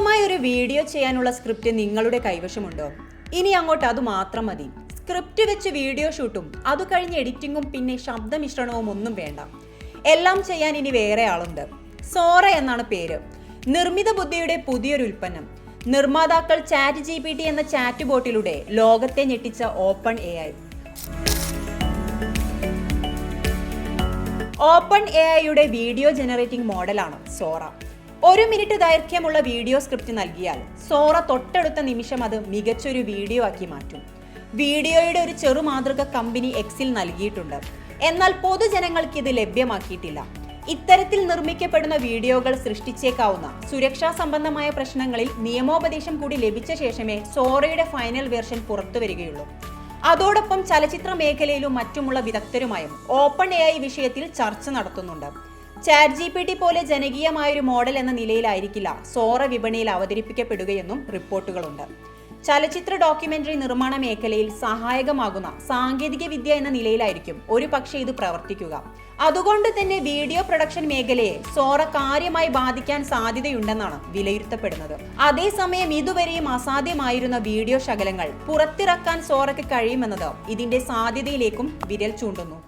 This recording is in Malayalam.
സ്വന്തമായി ഒരു വീഡിയോ ചെയ്യാനുള്ള സ്ക്രിപ്റ്റ് നിങ്ങളുടെ കൈവശമുണ്ടോ? ഇനി അങ്ങോട്ട് അത് മാത്രം മതി. സ്ക്രിപ്റ്റ് വെച്ച് വീഡിയോ ഷൂട്ടും അത് കഴിഞ്ഞ് എഡിറ്റിങ്ങും പിന്നെ ശബ്ദമിശ്രണവും ഒന്നും വേണ്ട. എല്ലാം ചെയ്യാൻ ഇനി വേറെ ആളുണ്ട്. സോറ എന്നാണ് പേര്. നിർമ്മിത ബുദ്ധിയുടെ പുതിയൊരു ഉൽപ്പന്നം. നിർമ്മാതാക്കൾ ചാറ്റ് ജി പി ടി എന്ന ചാറ്റ് ബോട്ടിലൂടെ ലോകത്തെ ഞെട്ടിച്ച open A I. Open A ഐയുടെ വീഡിയോ ജനറേറ്റിംഗ് മോഡലാണ് സോറ. ഒരു മിനിറ്റ് ദൈർഘ്യമുള്ള വീഡിയോ സ്ക്രിപ്റ്റ് നൽകിയാൽ സോറ തൊട്ടടുത്ത നിമിഷം അത് മികച്ചൊരു വീഡിയോ ആക്കി മാറ്റും. വീഡിയോയുടെ ഒരു ചെറു മാതൃക കമ്പനി എക്സിൽ നൽകിയിട്ടുണ്ട്. എന്നാൽ പൊതുജനങ്ങൾക്ക് ഇത് ലഭ്യമാക്കിയിട്ടില്ല. ഇത്തരത്തിൽ നിർമ്മിക്കപ്പെടുന്ന വീഡിയോകൾ സൃഷ്ടിച്ചേക്കാവുന്ന സുരക്ഷാ സംബന്ധമായ പ്രശ്നങ്ങളിൽ നിയമോപദേശം കൂടി ലഭിച്ച ശേഷമേ സോറയുടെ ഫൈനൽ വേർഷൻ പുറത്തുവരികയുള്ളൂ അതോടൊപ്പം ചലച്ചിത്ര മേഖലയിലും മറ്റുമുള്ള വിദഗ്ധരുമായും ഓപ്പൺ എ വിഷയത്തിൽ ചർച്ച നടത്തുന്നുണ്ട്. ചാറ്റ് ജി പി ടി പോലെ ജനകീയമായൊരു മോഡൽ എന്ന നിലയിലായിരിക്കില്ല സോറ വിപണിയിൽ അവതരിപ്പിക്കപ്പെടുകയെന്നും റിപ്പോർട്ടുകളുണ്ട്. ചലച്ചിത്ര ഡോക്യുമെന്ററി നിർമ്മാണ മേഖലയിൽ സഹായകമാകുന്ന സാങ്കേതിക വിദ്യ എന്ന നിലയിലായിരിക്കും ഒരു പക്ഷേ ഇത് പ്രവർത്തിക്കുക. അതുകൊണ്ട് തന്നെ വീഡിയോ പ്രൊഡക്ഷൻ മേഖലയെ സോറ കാര്യമായി ബാധിക്കാൻ സാധ്യതയുണ്ടെന്നാണ് വിലയിരുത്തപ്പെടുന്നത്. അതേസമയം ഇതുവരെയും അസാധ്യമായിരുന്ന വീഡിയോ ശകലങ്ങൾ പുറത്തിറക്കാൻ സോറയ്ക്ക് കഴിയുമെന്നത് ഇതിന്റെ സാധ്യതയിലേക്കും വിരൽ ചൂണ്ടുന്നു.